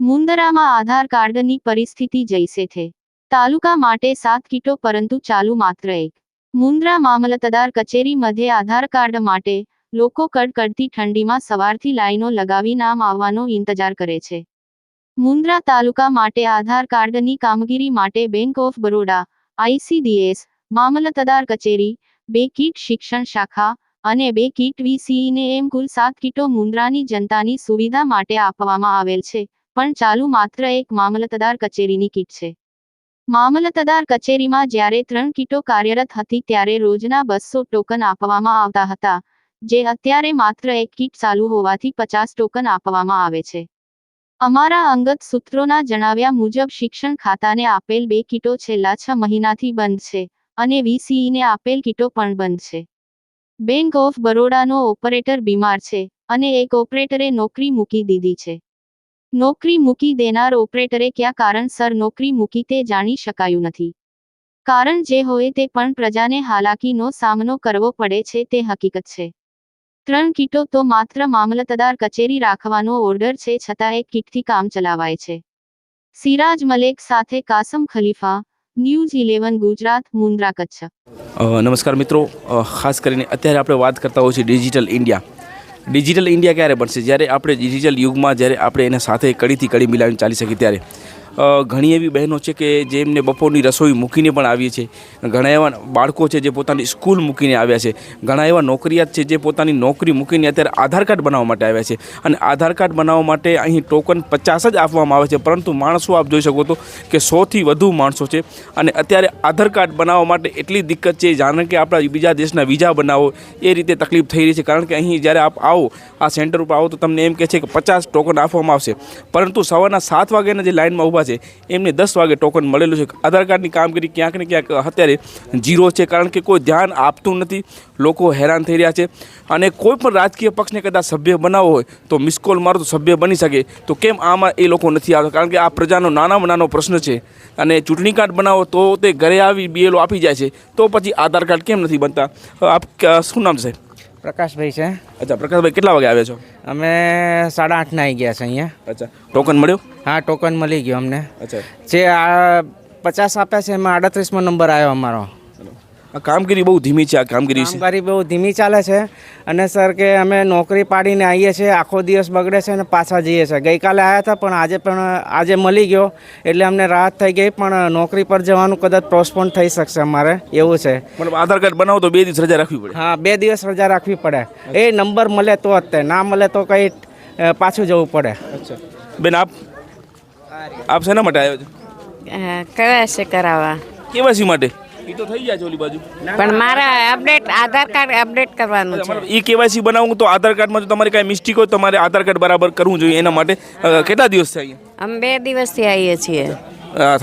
મુંદરામાં આધાર કાર્ડની પરિસ્થિતિ જૈસે થે. તાલુકા માટે સાત કીટો પરંતુ ચાલુ માત્ર એક. મુંદ્રા મામલતદાર કચેરી મધ્યે આધાર કાર્ડ માટે લોકો કડકડતી ઠંડીમાં સવારથી લાઈનો લગાવી નામ આવવાનો ઇંતજાર કરે છે. મુંદ્રા તાલુકા માટે આધાર કાર્ડની કામગીરી માટે બેંક ઓફ બરોડા આઈસીડીએસ મામલતદાર કચેરી, બે કીટ શિક્ષણ શાખા અને બે કીટ વીસીઈને એમ કુલ સાત કીટો મુન્દ્રાની જનતાની સુવિધા માટે આપવામાં આવેલ છે, પણ ચાલુ માત્ર એક મામલતદાર કચેરીની કીટ છે. મામલતદાર કચેરીમાં જ્યારે ત્રણ કીટો કાર્યરત હતી ત્યારે રોજના બસો ટોકન આપવામાં આવતા હતા, જે અત્યારે માત્ર એક કીટ ચાલુ હોવાથી પચાસ ટોકન આપવામાં આવે છે. અમારા અંગત સૂત્રોના જણાવ્યા મુજબ શિક્ષણ ખાતાને આપેલ બે કીટો છેલ્લા છ મહિનાથી બંધ છે અને વીસીઈને આપેલ કીટો પણ બંધ છે બેંક ઓફ બરોડાનો ઓપરેટર બીમાર છે અને એક ઓપરેટરે નોકરી મૂકી દીધી છે. નોકરી મૂકી દેનાર ઓપરેટરે ક્યાં કારણસર નોકરી મૂકી તે જાણી શકાયું નથી. કારણ જે હોય તે પણ પ્રજાને હાલાકીનો સામનો કરવો પડે છે તે હકીકત છે. ત્રણ કીટો તો માત્ર મામલતદાર કચેરી રાખવાનો ઓર્ડર છે છતાં એક કીટથી કામ ચલાવાય છે. સિરાજ મલેક સાથે કાસમ ખલીફા ન્યૂઝ ઇલેવન ગુજરાત મુન્દ્રા કચ્છ નમસ્કાર મિત્રો. ખાસ કરીને અત્યારે આપણે વાત કરતા હોઈએ છીએ ડિજિટલ ઇન્ડિયા. ડિજિટલ ઇન્ડિયા ક્યારે બનશે? જ્યારે આપણે ડિજિટલ યુગમાં જ્યારે આપણે એને સાથે કડીથી કડી મિલાવીને ચાલી શકીએ ત્યારે. ઘણી એવી બહેનો છે કે જેમને બપોરની રસોઈ મૂકીને પણ આવીએ છે. ઘણા એવા બાળકો છે જે પોતાની સ્કૂલ મૂકીને આવ્યા છે. ઘણા એવા નોકરિયાત છે જે પોતાની નોકરી મૂકીને અત્યારે આધાર કાર્ડ બનાવવા માટે આવ્યા છે. અને આધાર કાર્ડ બનાવવા માટે અહીં ટોકન પચાસ જ આપવામાં આવે છે, પરંતુ માણસો આપ જોઈ શકો તો કે સોથી વધુ માણસો છે. અને અત્યારે આધાર કાર્ડ બનાવવા માટે એટલી દિક્કત છે, જાણે કે આપણા બીજા દેશના વિઝા બનાવો, એ રીતે તકલીફ થઈ રહી છે. કારણ કે અહીં જ્યારે આપ આવો, આ સેન્ટર ઉપર આવો તો તમને એમ કહે છે કે પચાસ ટોકન આપવામાં આવશે. પરંતુ સવારના સાત વાગ્યાના જે લાઇનમાં ઊભા છે. એમને દસ વાગે ટોકન મળેલું છે. આધાર કાર્ડની કામગીરી ક્યાંક ને ક્યાંક અત્યારે ઝીરો છે, કારણ કે કોઈ ધ્યાન આપતું નથી. લોકો હેરાન થઈ રહ્યા છે. અને કોઈ પણ રાજકીય પક્ષને કદાચ સભ્ય બનાવવો હોય, તો મિસકોલ મારો તો સભ્ય બની શકે. તો કેમ આમાં એ લોકો નથી આવતા? કારણ કે આ પ્રજાનો નાનામાં નાનો પ્રશ્ન છે. અને ચૂંટણી કાર્ડ બનાવો તો તે ઘરે આવી બીએલઓ આપી જાય છે. તો પછી આધાર કાર્ડ કેમ નથી બનતા? આપ શું નામ છે? પ્રકાશભાઈ છે. અચ્છા પ્રકાશભાઈ કેટલા વાગે આવ્યા છો? અમે સાડા આઠના આવી ગયા છે અહીંયા. અચ્છા ટોકન મળ્યું? હા ટોકન મળી ગયું અમને. અચ્છા. જે આ પચાસ આપ્યા છે એમાં આડત્રીસમો નંબર આવ્યો અમારો. આ કામગીરી બહુ ધીમી છે આ કામગીરી વિશે કામગીરી બહુ ધીમી ચાલે છે અને સર કે અમે નોકરી પાડીને આવીએ છીએ આખો દિવસ બગડે છે અને પાછા જઈએ છીએ. ગઈકાલે આવ્યા હતા પણ આજે પણ આજે મળી ગયો એટલે અમને રાહત થઈ ગઈ પણ નોકરી પર જવાનું કદાચ પોસ્ટપોન થઈ શકશે અમારે એવું છે. મતલબ આધાર કાર્ડ બનાવો તો બે દિવસ રજા રાખવી પડે. હા બે દિવસ રજા રાખવી પડે. એ નંબર મળે તો અત્યારે ના મળે તો કંઈ પાછું જવું પડે. અચ્છા. બેન આપ? આપ શેના માટે આવ્યો છો? કયા છે કરાવવા? કેવાયસી માટે? એ તો થઈ જાય છે ઓલી બાજુ. પણ મારા અપડેટ આધાર કાર્ડ અપડેટ કરવાનું છે. ઈ કેવાયસી બનાવું તો આધાર કાર્ડમાં જો તમારી કાંઈ મિસ્ટેક હોય તો તમારે આધાર કાર્ડ બરાબર કરવું જોઈએ એના માટે. કેટલા દિવસ છે અહીંયા? અમે બે દિવસથી આવીએ છીએ.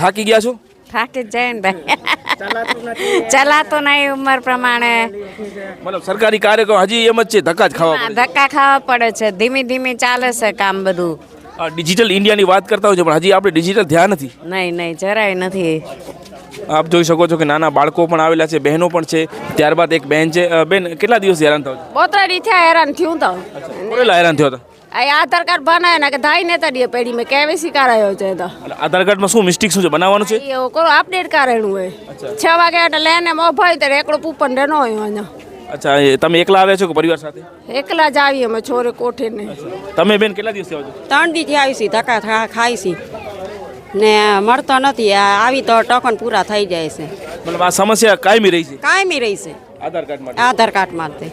થાકી ગયા છો? થાકી જાય ને ભાઈ. ચલાતો નહીં ઉંમર પ્રમાણે. મતલબ સરકારી કાર્યક્રમ હજી એમ જ છે ધક્કા જ ખાવા પડે ધક્કા ખાવા પડે છે. ધીમી ધીમી ચાલે છે કામ બધું. ડિજિટલ ઇન્ડિયાની વાત કરતા હોય છે પણ હજી આપણે ડિજિટલ ધ્યાન નથી. નહીં નહીં જરાય નથી. આપ જોઈ શકો છો કે નાના બાળકો પણ આવેલા છે બહેનો પણ છે. ત્યારબાદ એક બહેન છે બેન કેટલા દિવસ હેરાન થાવ બોતરાડી થયા હેરાન થયું તો. કેટલા હેરાન થયો આ આધાર કાર્ડ બનાવે ને કે ધાઈ નેતા દીએ પેઢી મેં કેવીસી કરાયો છે તો. આધાર કાર્ડમાં શું મિસ્ટેક શું છે બનાવવાનું છે? એ કરો અપડેટ કરેલું હોય. છ વાગે એટલે લેને મોભાઈ તો એકડો પૂપન રે ન હોય અહીંયા. અચ્છા તમે એકલા આવ્યા છો કે પરિવાર સાથે? એકલા જ આવીએ અમે છોરે કોઠે ને. તમે બેન કેટલા દિવસથી આવો છો? ત્રણ દિવસ આવી છી ધક્કા ખાઈ છે ને મળતો નથી. આ આવી તો ટોકન પૂરા થઈ જાય છે. મતલબ આ સમસ્યા કાયમી રહી છે? કાયમી રહી છે. આધાર કાર્ડ માટે? આધાર કાર્ડ માટે.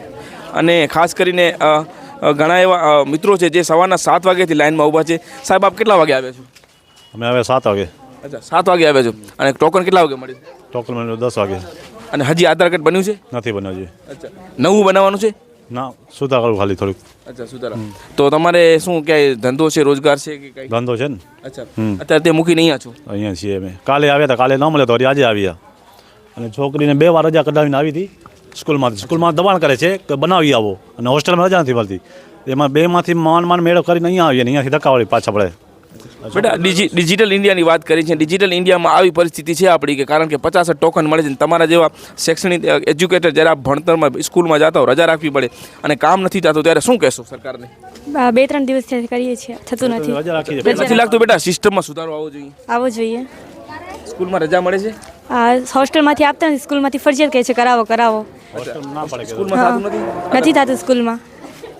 અને ખાસ કરીને ઘણા એવા મિત્રો છે જે સવારના સાત વાગ્યાથી લાઇનમાં ઊભા છે. સાહેબ આપ કેટલા વાગે આવ્યા છો? અમે હવે સાત વાગે. અચ્છા સાત વાગે આવ્યા છો. અને ટોકન કેટલા વાગે મળ્યું? ટોકન મને દસ વાગે. અને હજી આધાર કાર્ડ બન્યું છે? નથી બનાવ્યું છે અચ્છા. નવું બનાવવાનું છે? ના સુધા કરું ખાલી થોડુંક. અચ્છા સુધારા તો તમારે શું ક્યાંય ધંધો છે રોજગાર છે કે કઈ? ધંધો છે ને. અચ્છા. અત્યારે તે મૂકીને અહીંયા છો? અહીંયા છીએ અમે. કાલે આવ્યા હતા કાલે ન મળે તો આજે આવ્યા. અને છોકરીને બે વાર રજા કઢાવીને આવી હતી સ્કૂલમાંથી. સ્કૂલમાં દબાણ કરે છે કે બનાવી આવો. અને હોસ્ટેલમાં રજા નથી મળતી. એમાં બેમાંથી માન માન મેળો કરીને અહીંયા આવીએ અહીંયાથી ધક્કાવાળી પાછા પડે. બેટા ડિજિ ડિજિટલ ઇન્ડિયાની વાત કરી છે ડિજિટલ ઇન્ડિયામાં આવી પરિસ્થિતિ છે આપણી કે કારણ કે પચાસ ટોકન મળે છે ને તમારા જેવા શૈક્ષણિક એજ્યુકેટર જ્યારે આપ ભણતરમાં સ્કૂલમાં જતા હો રજા રાખવી પડે અને કામ નથી થતું ત્યારે શું કહેશો સરકારને? આ બે ત્રણ દિવસ કરીએ છીએ. થતું નથી. રજા રાખી છે નથી લાગતું બેટા સિસ્ટમમાં સુધારો આવવો જોઈએ. આવવો જોઈએ. સ્કૂલમાં રજા મળે છે? હોસ્ટેલમાંથી આપતા નથી સ્કૂલમાંથી ફરજિયાત કહે છે કરાવો કરાવો. નથી થતું સ્કૂલમાં.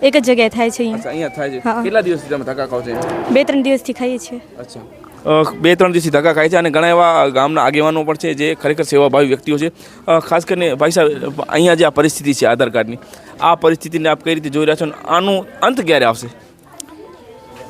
એક જ જગ્યાએ થાય છે અહીંયા અહીંયા થાય છે. હા. કેટલા દિવસથી તમે ધક્કા ખાવ છો બે ત્રણ દિવસથી ખાઈએ છીએ. અચ્છા. અ, બે ત્રણ દિવસથી ધક્કા ખાય છે અને ઘણા એવા ગામના આગેવાનો પણ છે જે ખરેખર સેવાભાવી વ્યક્તિઓ છે. અ, ખાસ કરીને ભાઈ સાહેબ અહીંયા જે આ પરિસ્થિતિ છે આધાર કાર્ડની આ પરિસ્થિતિને આપ કઈ રીતે જોઈ રહ્યા છો અને આનું અંત ક્યારે આવશે?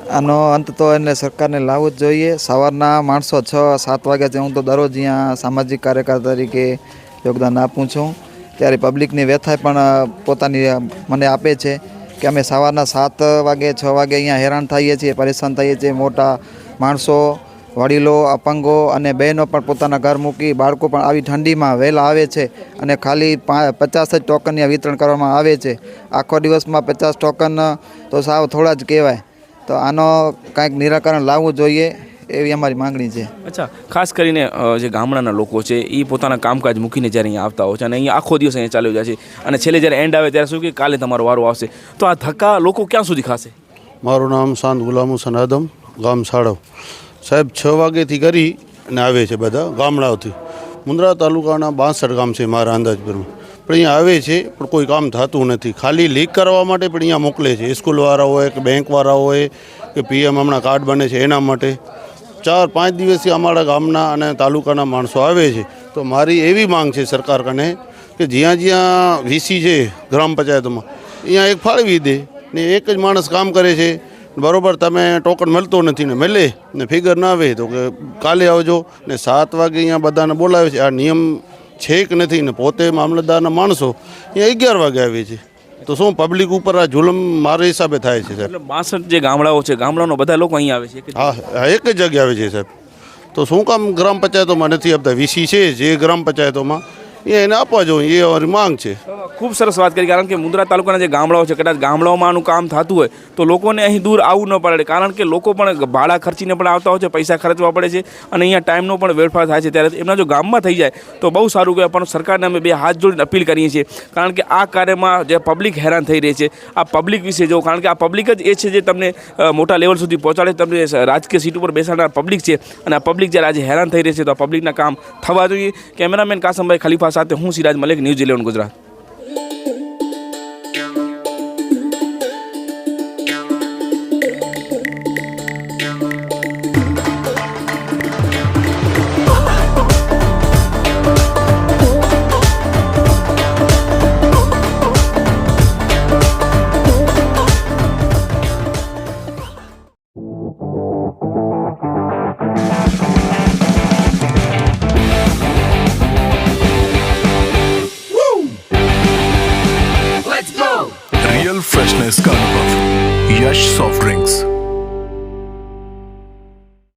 આનો અંત તો એને સરકારને લાવવું જ જોઈએ. સવારના માણસો છ સાત વાગ્યા છે. હું તો દરરોજ અહીંયા સામાજિક કાર્યકર તરીકે યોગદાન આપું છું. ત્યારે પબ્લિકની વ્યથાએ પણ અ, પોતાની અ, મને આપે છે. કે અમે સવારના સાત વાગે, છ વાગે અહીંયા હેરાન થઈએ છીએ, પરેશાન થઈએ છીએ. મોટા માણસો, વડીલો, અપંગો અને બહેનો પણ પોતાના ઘર મૂકી બાળકો પણ આવી ઠંડીમાં વહેલા આવે છે અને ખાલી પચાસ જ ટોકનની વિતરણ કરવામાં આવે છે. આખો દિવસમાં પચાસ ટોકન તો સાવ થોડા જ કહેવાય. તો આનો કાંઈક નિરાકરણ લાવવું જોઈએ. એવી અમારી માંગણી છે. અચ્છા ખાસ કરીને જે ગામડાના લોકો છે એ પોતાના કામકાજ મૂકીને જ્યારે અહીંયા આવતા હોય છે અને અહીંયા આખો દિવસ અહીંયા ચાલ્યો જાય છે અને છેલ્લે જ્યારે એન્ડ આવે ત્યારે શું કે કાલે તમારો વારો આવશે. તો આ ધક્કા લોકો ક્યાં સુધી ખાશે? મારું નામ સાંત ગુલામ હુસન આદમ ગામ સાડવ સાહેબ છ વાગ્યાથી કરી અને આવે છે બધા ગામડાઓથી. મુન્દ્રા તાલુકાના બાસઠ ગામ છે મારા અંદાજપુરમાં પણ અહીંયા આવે છે પણ કોઈ કામ થતું નથી. ખાલી લીક કરવા માટે પણ અહીંયા મોકલે છે. સ્કૂલવાળા હોય કે બેંકવાળા હોય કે પીએમ હમણાં કાર્ડ બને છે એના માટે. ચાર પાંચ દિવસથી અમારા ગામના અને તાલુકાના માણસો આવે છે. તો મારી એવી માંગ છે સરકાર કને કે જ્યાં જ્યાં વીસી છે ગ્રામ પંચાયતમાં અહીંયા એક ફાળવી દે ને એક જ માણસ કામ કરે છે. બરોબર, તમે ટોકન મળતો નથી ને મળે ને ફિગર ના આવે તો કે કાલે આવજો ને સાત વાગે અહીંયા બધાને બોલાવે છે. આ નિયમ છે કે નથી ને પોતે મામલતદારના માણસો અહીંયા અગિયાર વાગે આવે છે. તો શું પબ્લિક ઉપર આ જુલમ મારા હિસાબે થાય છે સાહેબ? એટલે બાસઠ જે ગામડાઓ છે ગામડાનો બધા લોકો અહીંયા આવે છે એક જ હા હા, એક જ જગ્યા આવે છે સાહેબ. તો શું કામ ગ્રામ પંચાયતોમાં નથી આપતા? વીસી છે જે ગ્રામ પંચાયતોમાં. એ એને આપવા જોઈએ એ અમારી માંગ છે. ખૂબ સરસ વાત કરી, કારણ કે મુંદ્રા તાલુકાના જે ગામડાઓ છે, કદાચ ગામડાઓમાં આનું કામ થતું હોય, તો લોકોને અહીં દૂર આવવું ન પડે. કારણ કે લોકો પણ ભાડા ખર્ચીને પણ આવતા હોય છે, પૈસા ખર્ચવા પડે છે, અને અહીંયા ટાઈમનો પણ વેડફાર થાય છે. ત્યારે એમના જો ગામમાં થઈ જાય, તો બહુ સારું કહેવાય, પણ સરકારને અમે બે હાથ જોડીને અપીલ કરીએ છીએ. કારણ કે આ કાર્યમાં જે પબ્લિક હેરાન થઈ રહી છે, આ પબ્લિક વિશે જો કારણ કે આ પબ્લિક જ એ છે જે તમને મોટા લેવલ સુધી પહોંચાડે, તમને રાજકીય સીટ ઉપર બેસાડનાર પબ્લિક છે, અને આ પબ્લિક જ્યારે આજે હેરાન થઈ રહી છે, તો આ પબ્લિકના કામ થવા જોઈએ. કેમેરામેન કાસમભાઈ ખલીફા સાથે હું સિરાજ મલિક ન્યૂઝ ઇલેવન ગુજરાત.